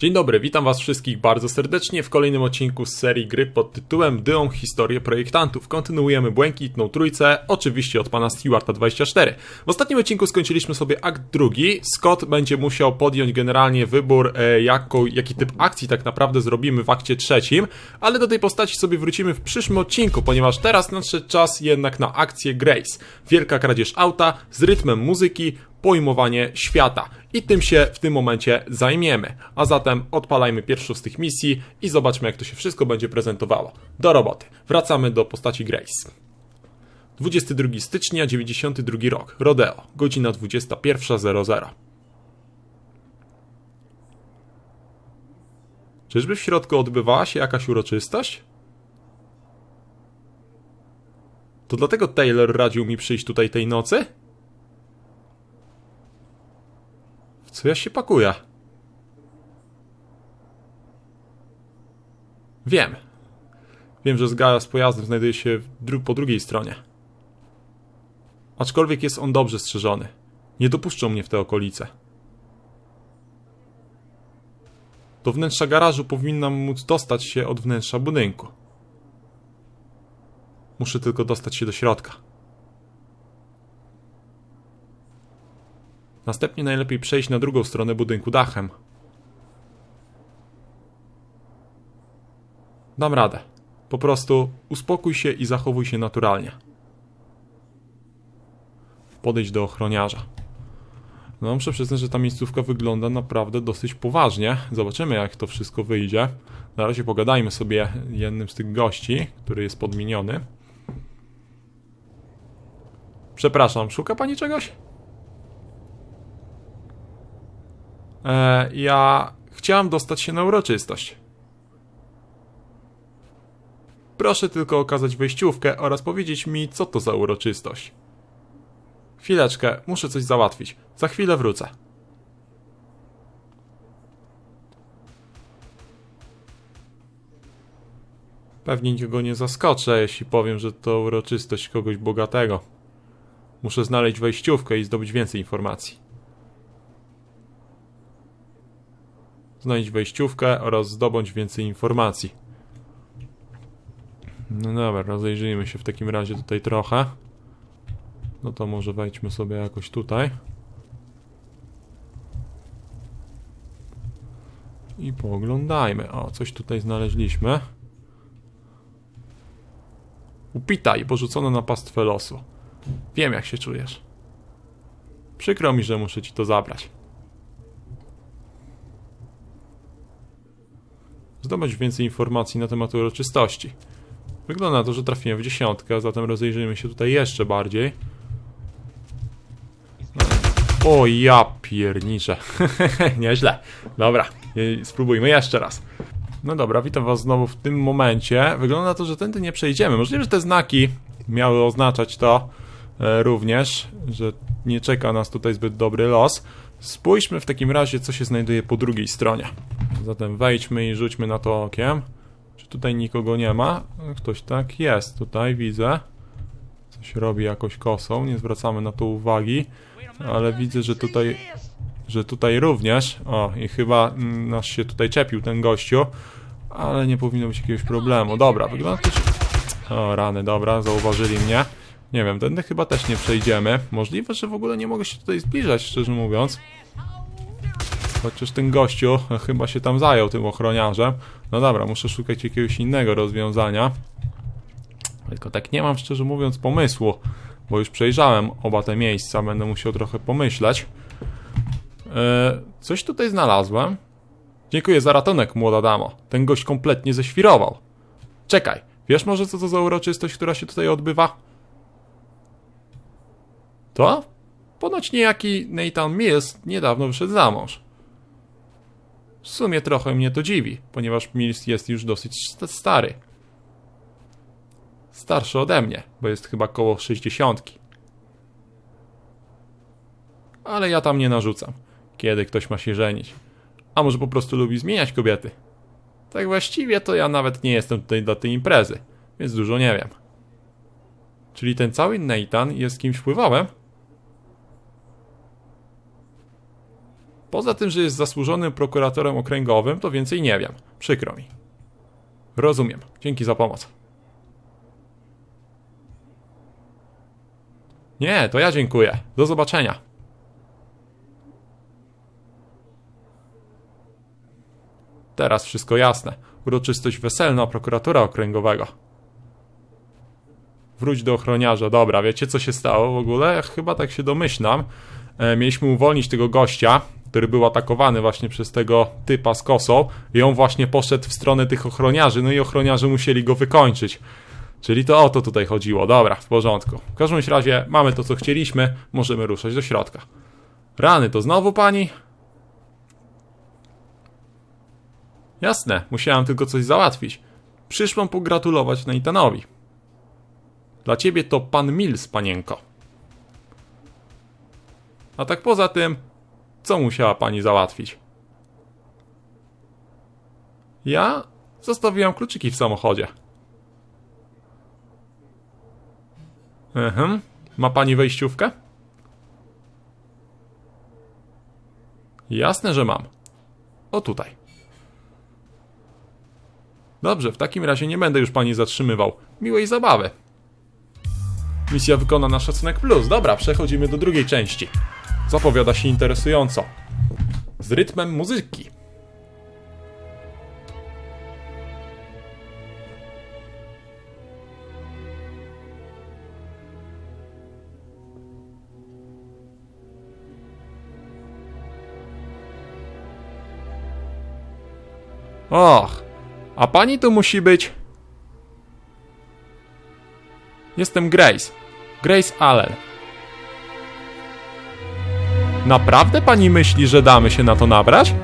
Dzień dobry, witam was wszystkich bardzo serdecznie w kolejnym odcinku z serii gry pod tytułem Dyą Historię Projektantów. Kontynuujemy Błękitną Trójcę, oczywiście od pana Stewarta 24. W ostatnim odcinku skończyliśmy sobie akt drugi. Scott będzie musiał podjąć generalnie wybór, e, jako, jaki typ akcji tak naprawdę zrobimy w akcie trzecim, ale do tej postaci sobie wrócimy w przyszłym odcinku, ponieważ teraz nadszedł czas jednak na akcję Grace. Wielka kradzież auta z rytmem muzyki, pojmowanie świata. I tym się w tym momencie zajmiemy. A zatem odpalajmy pierwszą z tych misji i zobaczmy, jak to się wszystko będzie prezentowało. Do roboty. Wracamy do postaci Grace. 22 stycznia 92 rok. Rodeo. Godzina 21.00. Czyżby w środku odbywała się jakaś uroczystość? To dlatego Taylor radził mi przyjść tutaj tej nocy? W co ja się pakuję? Wiem. Wiem, że zgara z pojazdem znajduje się dru po drugiej stronie. Aczkolwiek jest on dobrze strzeżony. Nie dopuszczą mnie w te okolice. Do wnętrza garażu powinnam móc dostać się od wnętrza budynku. Muszę tylko dostać się do środka. Następnie najlepiej przejść na drugą stronę budynku dachem. Dam radę. Po prostu uspokój się i zachowuj się naturalnie. Podejdź do ochroniarza. No, muszę przyznać, że ta miejscówka wygląda naprawdę dosyć poważnie. Zobaczymy, jak to wszystko wyjdzie. Na razie pogadajmy sobie jednym z tych gości, który jest podmieniony. Przepraszam, szuka pani czegoś? E, ja chciałam dostać się na uroczystość. Proszę tylko okazać wejściówkę oraz powiedzieć mi, co to za uroczystość. Chwileczkę, muszę coś załatwić. Za chwilę wrócę. Pewnie nikogo nie zaskoczę, jeśli powiem, że to uroczystość kogoś bogatego. Muszę znaleźć wejściówkę i zdobyć więcej informacji. Znajdź wejściówkę oraz zdobądź więcej informacji. No dobra, rozejrzyjmy się w takim razie tutaj trochę. No to może wejdźmy sobie jakoś tutaj. I pooglądajmy. O, coś tutaj znaleźliśmy. Upitaj, porzucone na pastwę losu. Wiem, jak się czujesz. Przykro mi, że muszę ci to zabrać. Zdobądź więcej informacji na temat uroczystości. Wygląda na to, że trafiłem w dziesiątkę, zatem rozejrzyjmy się tutaj jeszcze bardziej. O ja pierniczę. Nieźle. Dobra, spróbujmy jeszcze raz. No dobra, witam was znowu w tym momencie. Wygląda na to, że tędy nie przejdziemy. Możliwe, że te znaki miały oznaczać to e, również, że nie czeka nas tutaj zbyt dobry los. Spójrzmy w takim razie, co się znajduje po drugiej stronie. Zatem wejdźmy i rzućmy na to okiem. Czy tutaj nikogo nie ma? Ktoś tak jest, tutaj widzę. Coś robi jakoś kosą, nie zwracamy na to uwagi. Ale widzę, że tutaj że tutaj również, o i chyba mm, nas się tutaj czepił ten gościu, ale nie powinno być jakiegoś problemu. Dobra, wygląda to, że... O, rany, dobra, zauważyli mnie. Nie wiem, tędy chyba też nie przejdziemy. Możliwe, że w ogóle nie mogę się tutaj zbliżać, szczerze mówiąc. Chociaż ten gościu chyba się tam zajął tym ochroniarzem. No dobra, muszę szukać jakiegoś innego rozwiązania. Tylko tak nie mam szczerze mówiąc pomysłu, bo już przejrzałem oba te miejsca, będę musiał trochę pomyśleć. Eee, coś tutaj znalazłem. Dziękuję za ratunek, młoda damo. Ten gość kompletnie ześwirował. Czekaj, wiesz może co to za uroczystość, która się tutaj odbywa? To? Ponoć niejaki Nathan Mills niedawno wyszedł za mąż. W sumie trochę mnie to dziwi, ponieważ Mills jest już dosyć stary. Starszy ode mnie, bo jest chyba koło 60. Ale ja tam nie narzucam, kiedy ktoś ma się żenić. A może po prostu lubi zmieniać kobiety. Tak właściwie to ja nawet nie jestem tutaj dla tej imprezy, więc dużo nie wiem. Czyli ten cały Nathan jest kimś wpływałem? Poza tym, że jest zasłużonym prokuratorem okręgowym, to więcej nie wiem. Przykro mi. Rozumiem. Dzięki za pomoc. Nie, to ja dziękuję. Do zobaczenia. Teraz wszystko jasne. Uroczystość weselna prokuratora okręgowego. Wróć do ochroniarza. Dobra, wiecie co się stało w ogóle? Chyba tak się domyślam. E, mieliśmy uwolnić tego gościa, który był atakowany właśnie przez tego typa z kosą i on właśnie poszedł w stronę tych ochroniarzy, no i ochroniarze musieli go wykończyć. Czyli to o to tutaj chodziło. Dobra, w porządku. W każdym razie mamy to, co chcieliśmy. Możemy ruszać do środka. Rany, to znowu pani? Jasne, musiałem tylko coś załatwić. Przyszłam pogratulować Nathanowi. Dla ciebie to pan Mills, panienko. A tak poza tym, co musiała pani załatwić? Ja zostawiłam kluczyki w samochodzie. Mhm. Ma pani wejściówkę? Jasne, że mam. O tutaj. Dobrze, w takim razie nie będę już pani zatrzymywał. Miłej zabawy. Misja wykonana szacunek plus. Dobra, przechodzimy do drugiej części. Zapowiada się interesująco. Z rytmem muzyki. Och, a pani tu musi być. Jestem Grace. Grace Allen. Naprawdę pani myśli, że damy się na to nabrać?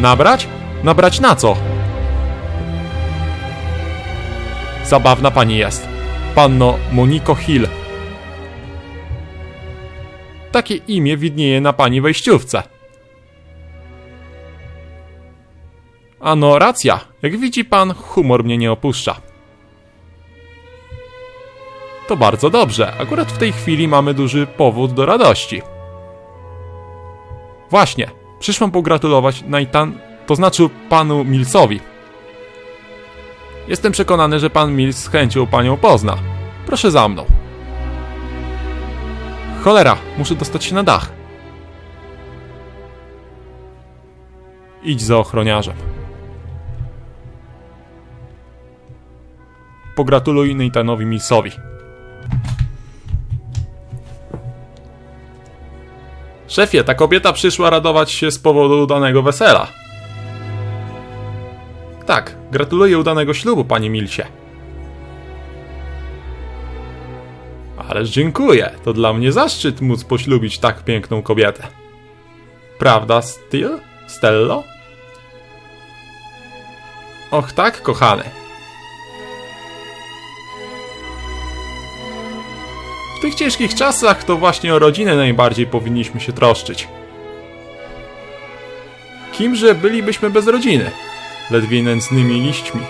Nabrać? Nabrać na co? Zabawna pani jest. Panno Moniko Hill. Takie imię widnieje na pani wejściówce. Ano, racja. Jak widzi pan, humor mnie nie opuszcza. To bardzo dobrze. Akurat w tej chwili mamy duży powód do radości. Właśnie. Przyszłam pogratulować Nathan, to znaczy panu Millsowi. Jestem przekonany, że pan Mills z chęcią panią pozna. Proszę za mną. Cholera, muszę dostać się na dach. Idź za ochroniarzem. Pogratuluj Nathanowi Millsowi. Szefie, ta kobieta przyszła radować się z powodu udanego wesela. Tak, gratuluję udanego ślubu, panie Milsie. Ależ dziękuję, to dla mnie zaszczyt móc poślubić tak piękną kobietę. Prawda, Still? Stello? Och tak, kochany. W tych ciężkich czasach to właśnie o rodzinę najbardziej powinniśmy się troszczyć. Kimże bylibyśmy bez rodziny? Ledwie nędznymi liśćmi,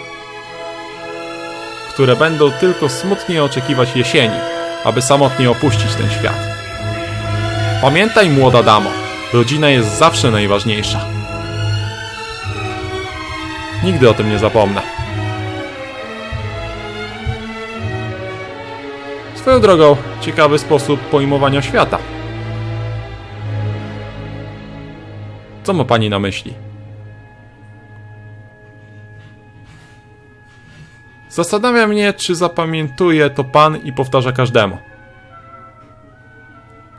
które będą tylko smutnie oczekiwać jesieni, aby samotnie opuścić ten świat. Pamiętaj, młoda damo, rodzina jest zawsze najważniejsza. Nigdy o tym nie zapomnę. Swoją drogą, ciekawy sposób pojmowania świata. Co ma pani na myśli? Zastanawia mnie, czy zapamiętuje to pan i powtarza każdemu.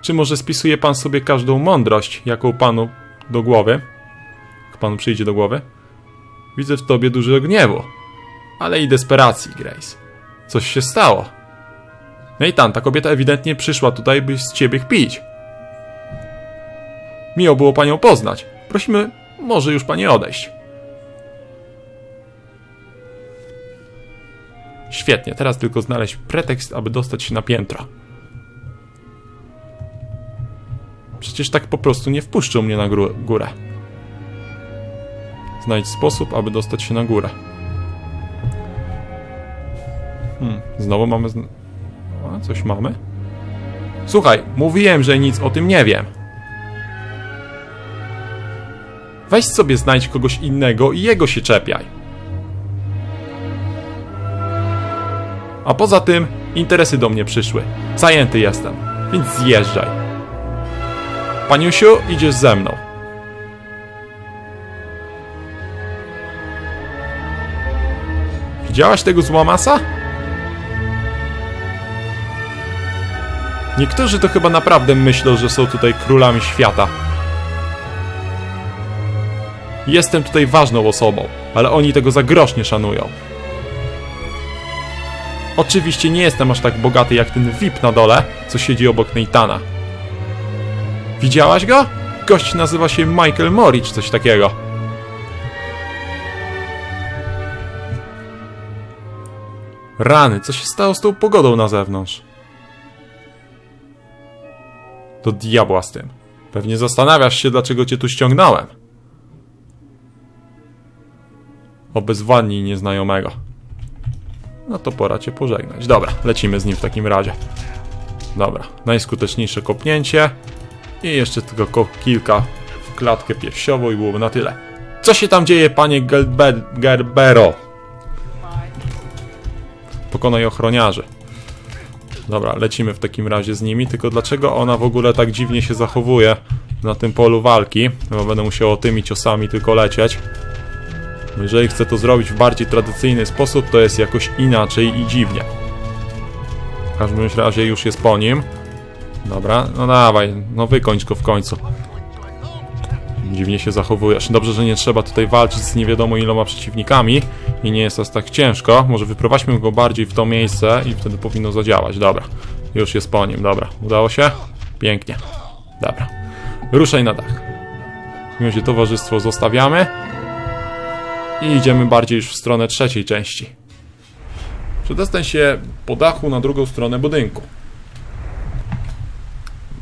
Czy może spisuje pan sobie każdą mądrość, jaką panu do głowy? Jak panu przyjdzie do głowy? Widzę w tobie dużo gniewu, ale i desperacji, Grace. Coś się stało. Nathan, ta kobieta ewidentnie przyszła tutaj, by z ciebie kpić. Miło było panią poznać. Prosimy, może już pani odejść. Świetnie, teraz tylko znaleźć pretekst, aby dostać się na piętro. Przecież tak po prostu nie wpuszczą mnie na górę. Znajdź sposób, aby dostać się na górę. Hmm, znowu mamy... Coś mamy? Słuchaj, mówiłem, że nic o tym nie wiem. Weź sobie znajdź kogoś innego i jego się czepiaj. A poza tym interesy do mnie przyszły. Zajęty jestem, więc zjeżdżaj. Paniusiu, idziesz ze mną. Widziałaś tego złamasa? Niektórzy to chyba naprawdę myślą, że są tutaj królami świata. Jestem tutaj ważną osobą, ale oni tego za grosz nie szanują. Oczywiście nie jestem aż tak bogaty jak ten VIP na dole, co siedzi obok Neitana. Widziałaś go? Gość nazywa się Michael Mori czy coś takiego. Rany, co się stało z tą pogodą na zewnątrz? Do diabła z tym. Pewnie zastanawiasz się, dlaczego cię tu ściągnąłem. Obezwładnij nieznajomego. No to pora cię pożegnać. Dobra, lecimy z nim w takim razie. Dobra, najskuteczniejsze kopnięcie. I jeszcze tylko ko- kilka w klatkę piersiową i byłoby na tyle. Co się tam dzieje, panie Gelbe- Gerbero? Pokonaj ochroniarzy. Dobra, lecimy w takim razie z nimi, tylko dlaczego ona w ogóle tak dziwnie się zachowuje na tym polu walki? Bo będę musiał tymi ciosami tylko lecieć. Jeżeli chcę to zrobić w bardziej tradycyjny sposób, to jest jakoś inaczej i dziwnie. W każdym razie już jest po nim. Dobra, no dawaj, no wykończ go w końcu. Dziwnie się zachowujesz. Dobrze, że nie trzeba tutaj walczyć z nie wiadomo iloma przeciwnikami i nie jest aż tak ciężko. Może wyprowadźmy go bardziej w to miejsce i wtedy powinno zadziałać. Dobra, już jest po nim. Dobra, udało się? Pięknie. Dobra. Ruszaj na dach. W razie towarzystwo zostawiamy. I idziemy bardziej już w stronę trzeciej części. Przedostań się po dachu na drugą stronę budynku.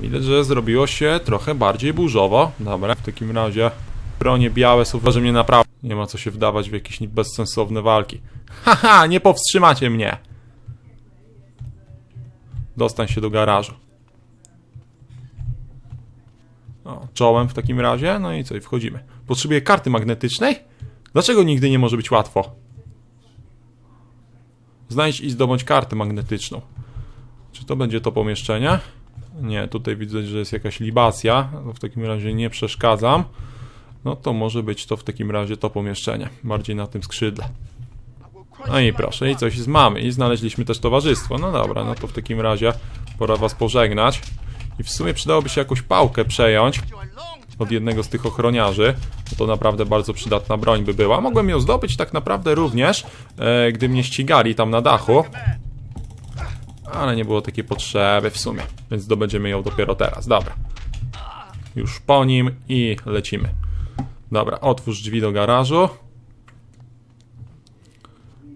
Widać, że zrobiło się trochę bardziej burzowo. Dobra, w takim razie bronie białe są że mnie naprawdę. Nie ma co się wdawać w jakieś bezsensowne walki. Haha, nie powstrzymacie mnie! Dostań się do garażu. O, czołem w takim razie, no i co, i wchodzimy. Potrzebuję karty magnetycznej? Dlaczego nigdy nie może być łatwo? Znajdź i zdobądź kartę magnetyczną. Czy to będzie to pomieszczenie? Nie, tutaj widzę, że jest jakaś libacja. No w takim razie nie przeszkadzam. No to może być to w takim razie to pomieszczenie. Bardziej na tym skrzydle. No i proszę, i coś mamy. I znaleźliśmy też towarzystwo. No dobra, no to w takim razie pora was pożegnać. I w sumie przydałoby się jakąś pałkę przejąć od jednego z tych ochroniarzy. No To naprawdę bardzo przydatna broń by była. Mogłem ją zdobyć tak naprawdę również, e, gdy mnie ścigali tam na dachu. Ale nie było takiej potrzeby w sumie, więc zdobędziemy ją dopiero teraz. Dobra. Już po nim i lecimy. Dobra, otwórz drzwi do garażu.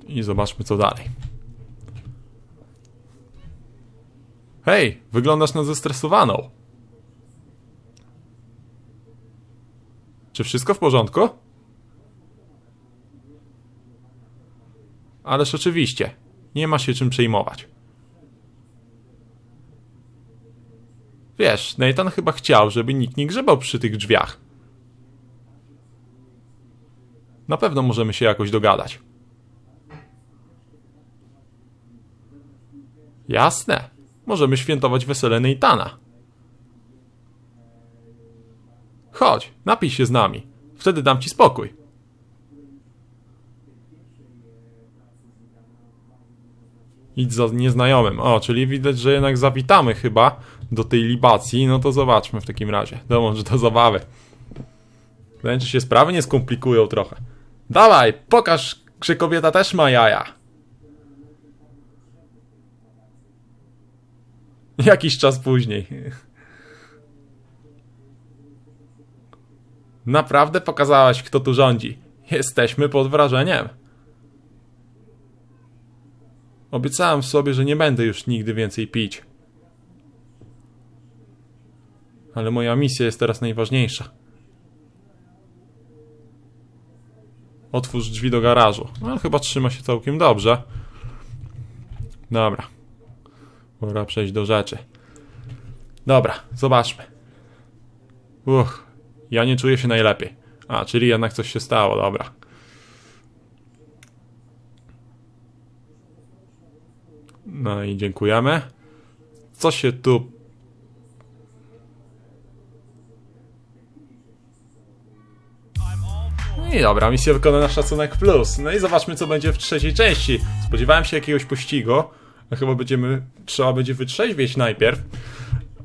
I zobaczmy co dalej. Hej, wyglądasz na zestresowaną. Czy wszystko w porządku? Ależ oczywiście, nie ma się czym przejmować. Wiesz, Nathan chyba chciał, żeby nikt nie grzebał przy tych drzwiach. Na pewno możemy się jakoś dogadać. Jasne. Możemy świętować wesele Nathana. Chodź, napij się z nami. Wtedy dam ci spokój. Idź za nieznajomym. O, czyli widać, że jednak zawitamy chyba do tej libacji. No to zobaczmy w takim razie. Dołącz do zabawy. Wydaje czy się sprawy nie skomplikują trochę. Dawaj, pokaż, że kobieta też ma jaja. Jakiś czas później. Naprawdę pokazałaś, kto tu rządzi. Jesteśmy pod wrażeniem. Obiecałem sobie, że nie będę już nigdy więcej pić. Ale moja misja jest teraz najważniejsza. Otwórz drzwi do garażu. No, chyba trzyma się całkiem dobrze. Dobra. Pora przejść do rzeczy. Dobra, zobaczmy. Uch, ja nie czuję się najlepiej. A, czyli jednak coś się stało, dobra. No i dziękujemy. Co się tu... No i dobra, misja wykonana szacunek plus. No i zobaczmy, co będzie w trzeciej części. Spodziewałem się jakiegoś pościgu. a Chyba będziemy... Trzeba będzie wytrzeźwieć najpierw.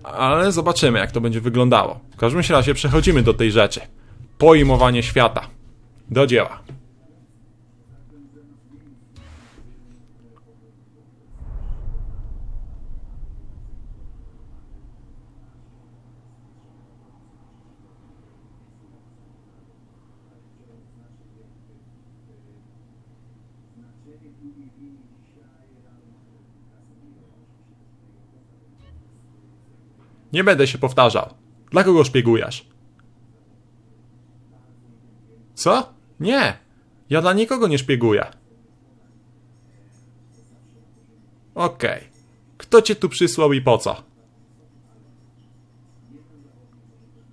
Ale zobaczymy, jak to będzie wyglądało. W każdym razie przechodzimy do tej rzeczy. Pojmowanie świata. Do dzieła. Nie będę się powtarzał. Dla kogo szpiegujesz? Co? Nie. Ja dla nikogo nie szpieguję. Okej. Kto cię tu przysłał i po co?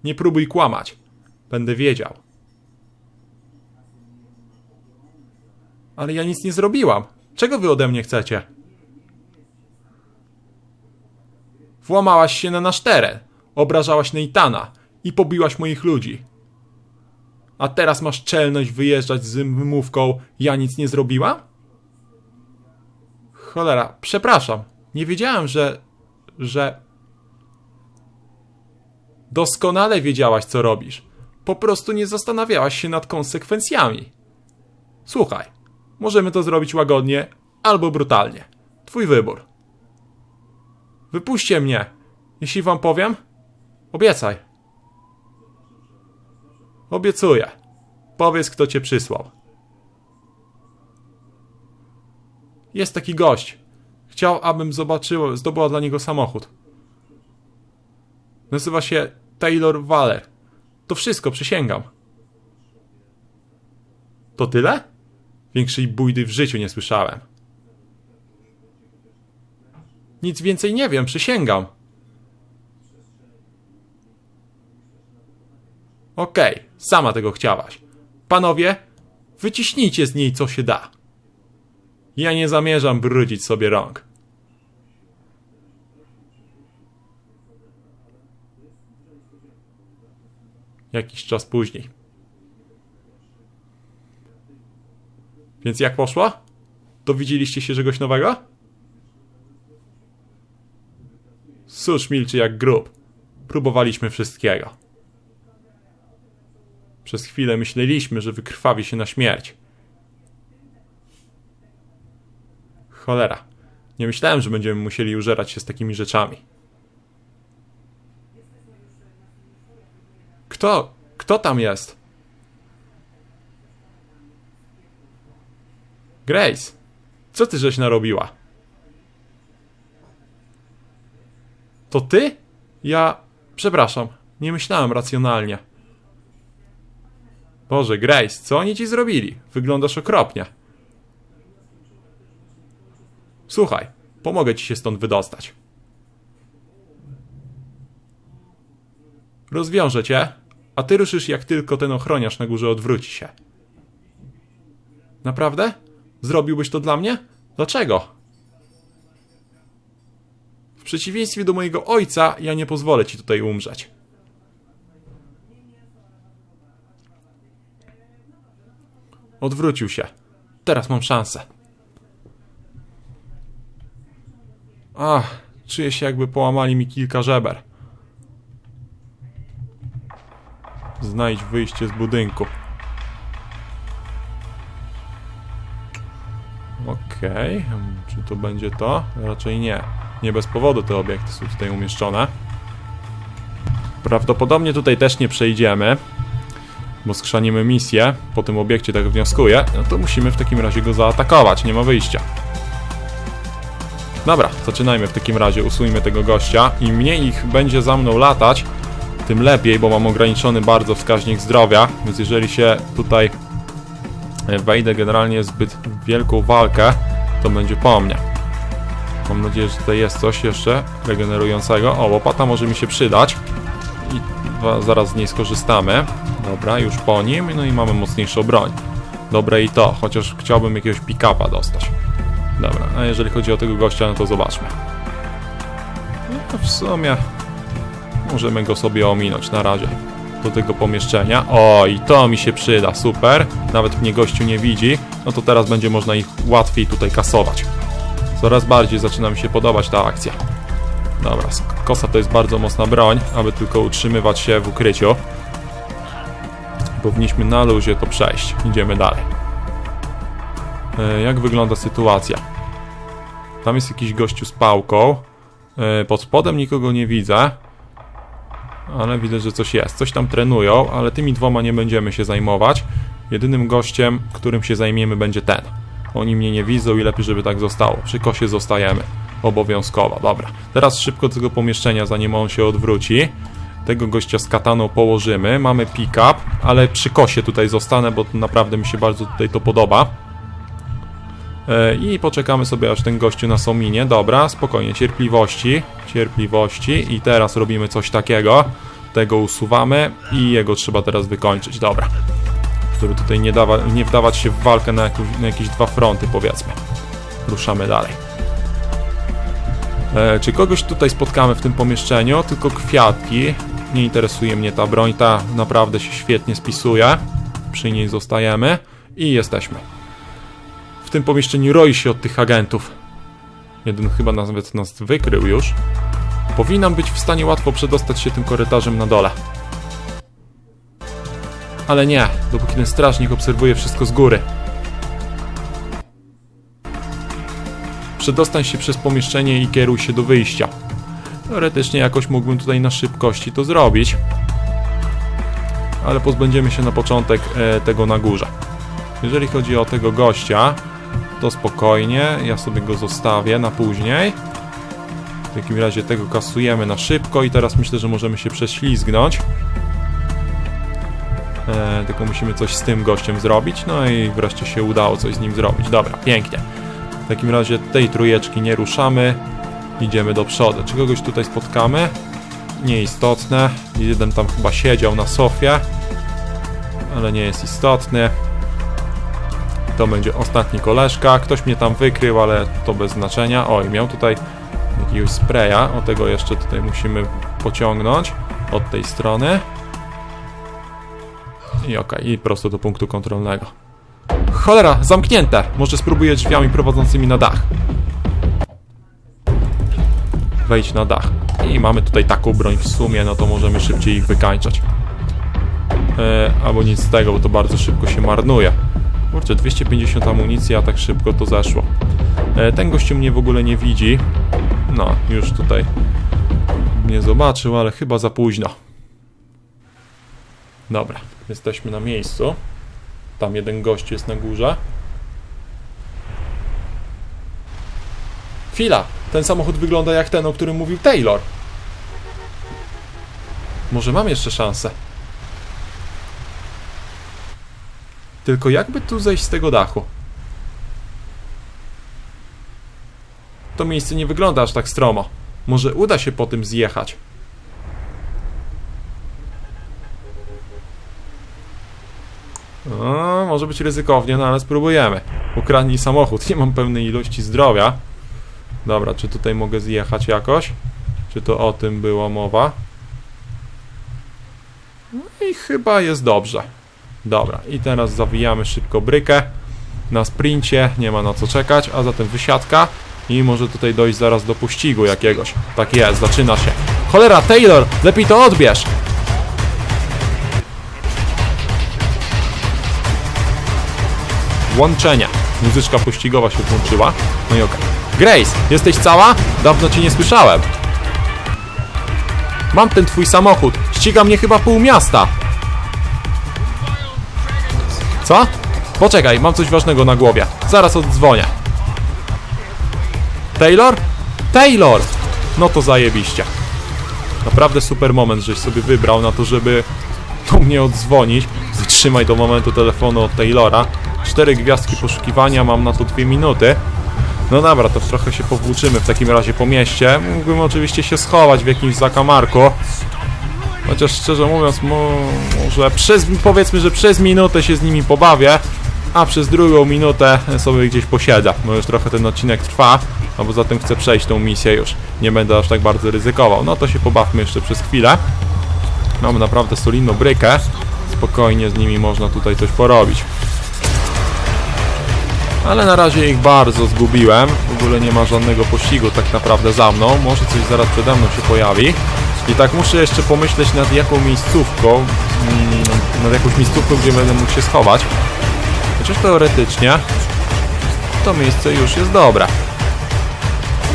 Nie próbuj kłamać. Będę wiedział. Ale ja nic nie zrobiłam. Czego wy ode mnie chcecie? Włamałaś się na nasz teren, obrażałaś Neitana i pobiłaś moich ludzi. A teraz masz czelność wyjeżdżać z wymówką, ja nic nie zrobiłam? Cholera, przepraszam. Nie wiedziałem, że. że. Doskonale wiedziałaś, co robisz. Po prostu nie zastanawiałaś się nad konsekwencjami. Słuchaj, możemy to zrobić łagodnie albo brutalnie. Twój wybór. Wypuśćcie mnie, jeśli wam powiem. Obiecaj. Obiecuję. Powiedz, kto cię przysłał. Jest taki gość. Chciał, abym zobaczyła, zdobyła dla niego samochód. Nazywa się Taylor Waller. To wszystko, przysięgam. To tyle? Większej bójdy w życiu nie słyszałem. Nic więcej nie wiem, przysięgam. Okej, sama tego chciałaś. Panowie, wyciśnijcie z niej co się da. Ja nie zamierzam brudzić sobie rąk. Jakiś czas później. Więc jak poszło? Dowiedzieliście się czegoś nowego? Susz milczy jak grób. Próbowaliśmy wszystkiego. Przez chwilę myśleliśmy, że wykrwawi się na śmierć. Cholera. Nie myślałem, że będziemy musieli użerać się z takimi rzeczami. Kto? Kto tam jest? Grace, co ty żeś narobiła? To ty? Ja. Przepraszam, nie myślałem racjonalnie. Boże, Grace, co oni ci zrobili? Wyglądasz okropnie. Słuchaj, pomogę ci się stąd wydostać. Rozwiążę cię, a ty ruszysz jak tylko ten ochroniarz na górze odwróci się. Naprawdę? Zrobiłbyś to dla mnie? Dlaczego? Przeciwieństwie do mojego ojca, ja nie pozwolę ci tutaj umrzeć. Odwrócił się. Teraz mam szansę. Ach, czuję się jakby połamali mi kilka żeber. Znajdź wyjście z budynku. Okej, czy to będzie to? Raczej nie. Nie bez powodu te obiekty są tutaj umieszczone. Prawdopodobnie tutaj też nie przejdziemy, bo skrzanimy misję. Po tym obiekcie tak wnioskuję. No to musimy w takim razie go zaatakować, nie ma wyjścia. Dobra, zaczynajmy w takim razie, usuńmy tego gościa. Im mniej ich będzie za mną latać, tym lepiej, bo mam ograniczony bardzo wskaźnik zdrowia, więc jeżeli się tutaj wejdę generalnie zbyt wielką walkę, to będzie po mnie. Mam nadzieję, że tutaj jest coś jeszcze regenerującego. O, łopata może mi się przydać. I zaraz z niej skorzystamy. Dobra, już po nim, no i mamy mocniejszą broń. Dobre i to, chociaż chciałbym jakiegoś pick-upa dostać. Dobra, a jeżeli chodzi o tego gościa, no to zobaczmy. No w sumie możemy go sobie ominąć na razie do tego pomieszczenia. O, i to mi się przyda, super. Nawet mnie gościu nie widzi, no to teraz będzie można ich łatwiej tutaj kasować. Coraz bardziej zaczyna mi się podobać ta akcja. Dobra, kosa to jest bardzo mocna broń, aby tylko utrzymywać się w ukryciu. Powinniśmy na luzie to przejść. Idziemy dalej. E, jak wygląda sytuacja? Tam jest jakiś gościu z pałką. E, pod spodem nikogo nie widzę. Ale widzę, że coś jest. Coś tam trenują, ale tymi dwoma nie będziemy się zajmować. Jedynym gościem, którym się zajmiemy, będzie ten. Oni mnie nie widzą i lepiej, żeby tak zostało. Przy kosie zostajemy. Obowiązkowo. Dobra. Teraz szybko do tego pomieszczenia, zanim on się odwróci. Tego gościa z kataną położymy. Mamy pick-up, ale przy kosie tutaj zostanę, bo naprawdę mi się bardzo tutaj to podoba. E, I poczekamy sobie, aż ten gościu nas ominie. Dobra, spokojnie, cierpliwości, cierpliwości. I teraz robimy coś takiego. Tego usuwamy i jego trzeba teraz wykończyć. Dobra. Żeby tutaj nie, dawa, nie wdawać się w walkę na, jaku, na jakieś dwa fronty, powiedzmy. Ruszamy dalej. E, czy kogoś tutaj spotkamy w tym pomieszczeniu? Tylko kwiatki. Nie interesuje mnie ta broń, ta naprawdę się świetnie spisuje. Przy niej zostajemy i jesteśmy. W tym pomieszczeniu roi się od tych agentów. Jeden chyba nawet nas wykrył już. Powinnam być w stanie łatwo przedostać się tym korytarzem na dole. Ale nie, dopóki ten strażnik obserwuje wszystko z góry. Przedostań się przez pomieszczenie i kieruj się do wyjścia. Teoretycznie jakoś mógłbym tutaj na szybkości to zrobić. Ale pozbędziemy się na początek e, tego na górze. Jeżeli chodzi o tego gościa, to spokojnie, ja sobie go zostawię na później. W takim razie tego kasujemy na szybko i teraz myślę, że możemy się prześlizgnąć. E, tylko musimy coś z tym gościem zrobić, no i wreszcie się udało coś z nim zrobić. Dobra, pięknie. W takim razie tej trójeczki nie ruszamy, idziemy do przodu. Czy kogoś tutaj spotkamy? Nieistotne. Jeden tam chyba siedział na sofie, ale nie jest istotny. To będzie ostatni koleżka. Ktoś mnie tam wykrył, ale to bez znaczenia. Oj, miał tutaj jakiegoś spraya. O tego jeszcze tutaj musimy pociągnąć od tej strony. I okej, i prosto do punktu kontrolnego. Cholera, zamknięte! Może spróbuję drzwiami prowadzącymi na dach. Wejdź na dach. I mamy tutaj taką broń w sumie, no to możemy szybciej ich wykańczać. E, albo nic z tego, bo to bardzo szybko się marnuje. Kurczę, 250 amunicji, a tak szybko to zeszło. E, ten gościu mnie w ogóle nie widzi. No, już tutaj nie zobaczył, ale chyba za późno. Dobra, jesteśmy na miejscu. Tam jeden gość jest na górze. Chwila! Ten samochód wygląda jak ten, o którym mówił Taylor. Może mam jeszcze szansę. Tylko jakby tu zejść z tego dachu? To miejsce nie wygląda aż tak stromo. Może uda się po tym zjechać. O, może być ryzykownie, no ale spróbujemy. Ukradnij samochód, nie mam pełnej ilości zdrowia. Dobra, czy tutaj mogę zjechać jakoś? Czy to o tym była mowa? No i chyba jest dobrze. Dobra, i teraz zawijamy szybko brykę. Na sprincie, nie ma na co czekać, a zatem wysiadka. I może tutaj dojść zaraz do pościgu jakiegoś. Tak jest, zaczyna się. Cholera, Taylor, lepiej to odbierz! Łączenia. Muzyczka pościgowa się włączyła. No i okej. Grace, jesteś cała? Dawno cię nie słyszałem. Mam ten twój samochód. Ściga mnie chyba pół miasta. Co? Poczekaj, mam coś ważnego na głowie. Zaraz oddzwonię. Taylor? Taylor! No to zajebiście. Naprawdę super moment, żeś sobie wybrał na to, żeby do mnie oddzwonić. Wytrzymaj do momentu telefonu od Taylora. Cztery gwiazdki poszukiwania, mam na to dwie minuty. No dobra, to trochę się powłóczymy w takim razie po mieście. Mógłbym oczywiście się schować w jakimś zakamarku. Chociaż szczerze mówiąc, mo, może przez, powiedzmy, że przez minutę się z nimi pobawię, a przez drugą minutę sobie gdzieś posiedzę. Bo już trochę ten odcinek trwa, a poza tym chcę przejść tą misję już. Nie będę aż tak bardzo ryzykował. No to się pobawmy jeszcze przez chwilę. Mamy naprawdę solidną brykę. Spokojnie z nimi można tutaj coś porobić. Ale na razie ich bardzo zgubiłem. W ogóle nie ma żadnego pościgu tak naprawdę za mną. Może coś zaraz przede mną się pojawi. I tak muszę jeszcze pomyśleć nad jaką miejscówką, mm, nad jakąś miejscówką, gdzie będę mógł się schować. Chociaż teoretycznie to miejsce już jest dobre.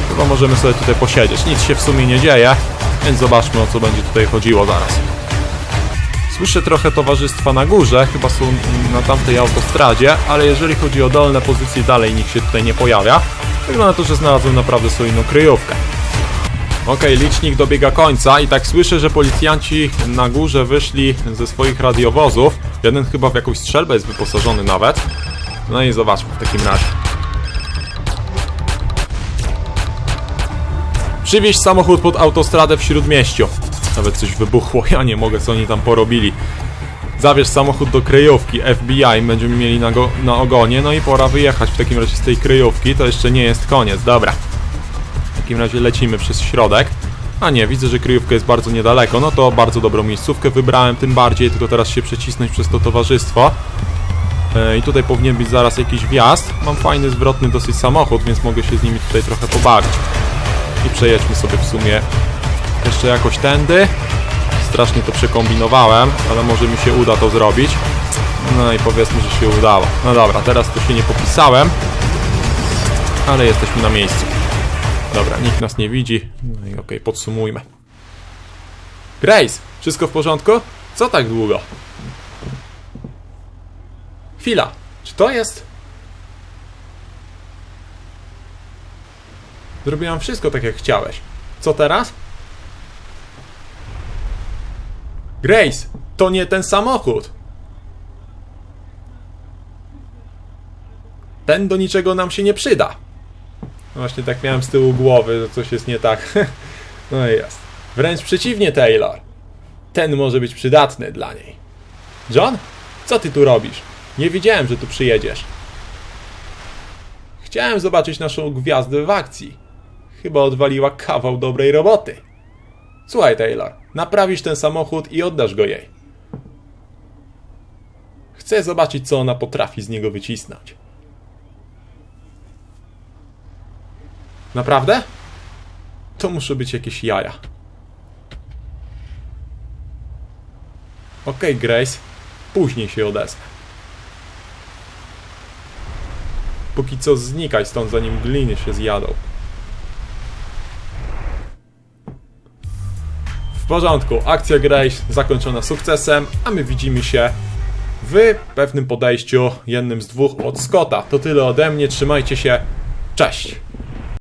Chyba możemy sobie tutaj posiedzieć. Nic się w sumie nie dzieje, więc zobaczmy o co będzie tutaj chodziło zaraz. Słyszę trochę towarzystwa na górze, chyba są na tamtej autostradzie, ale jeżeli chodzi o dolne pozycje, dalej nikt się tutaj nie pojawia. Wygląda to, że znalazłem naprawdę solidną kryjówkę. Okej, licznik dobiega końca i tak słyszę, że policjanci na górze wyszli ze swoich radiowozów. Jeden chyba w jakąś strzelbę jest wyposażony nawet. No i zobaczmy w takim razie. Przywieźć samochód pod autostradę w Śródmieściu. Nawet coś wybuchło, ja nie mogę, co oni tam porobili. Zabierz samochód do kryjówki FBI, będziemy mieli na, go, na ogonie, no i pora wyjechać w takim razie z tej kryjówki, to jeszcze nie jest koniec, dobra. W takim razie lecimy przez środek. A nie, widzę, że kryjówka jest bardzo niedaleko, no to bardzo dobrą miejscówkę wybrałem, tym bardziej, tylko teraz się przecisnąć przez to towarzystwo. E, I tutaj powinien być zaraz jakiś wjazd. Mam fajny, zwrotny dosyć samochód, więc mogę się z nimi tutaj trochę pobawić. I przejedźmy sobie w sumie jeszcze jakoś tędy. Strasznie to przekombinowałem, ale może mi się uda to zrobić. No i powiedzmy, że się udało. No dobra, teraz to się nie popisałem, ale jesteśmy na miejscu. Dobra, nikt nas nie widzi. No i okej, podsumujmy. Grace, wszystko w porządku? Co tak długo? Chwila, czy to jest... Zrobiłam wszystko tak jak chciałeś. Co teraz? Grace, to nie ten samochód. Ten do niczego nam się nie przyda. No Właśnie tak miałem z tyłu głowy, że coś jest nie tak. No i jest. Wręcz przeciwnie, Taylor. Ten może być przydatny dla niej. John? Co ty tu robisz? Nie wiedziałem, że tu przyjedziesz. Chciałem zobaczyć naszą gwiazdę w akcji. Chyba odwaliła kawał dobrej roboty. Słuchaj, Taylor, naprawisz ten samochód i oddasz go jej. Chcę zobaczyć, co ona potrafi z niego wycisnąć. Naprawdę? To muszą być jakieś jaja. Okej, Grace. Później się odezwę. Póki co znikaj stąd, zanim gliny się zjadą. Porządku, akcja Grace zakończona sukcesem, a my widzimy się w pewnym podejściu, jednym z dwóch od Scotta. To tyle ode mnie, trzymajcie się, cześć!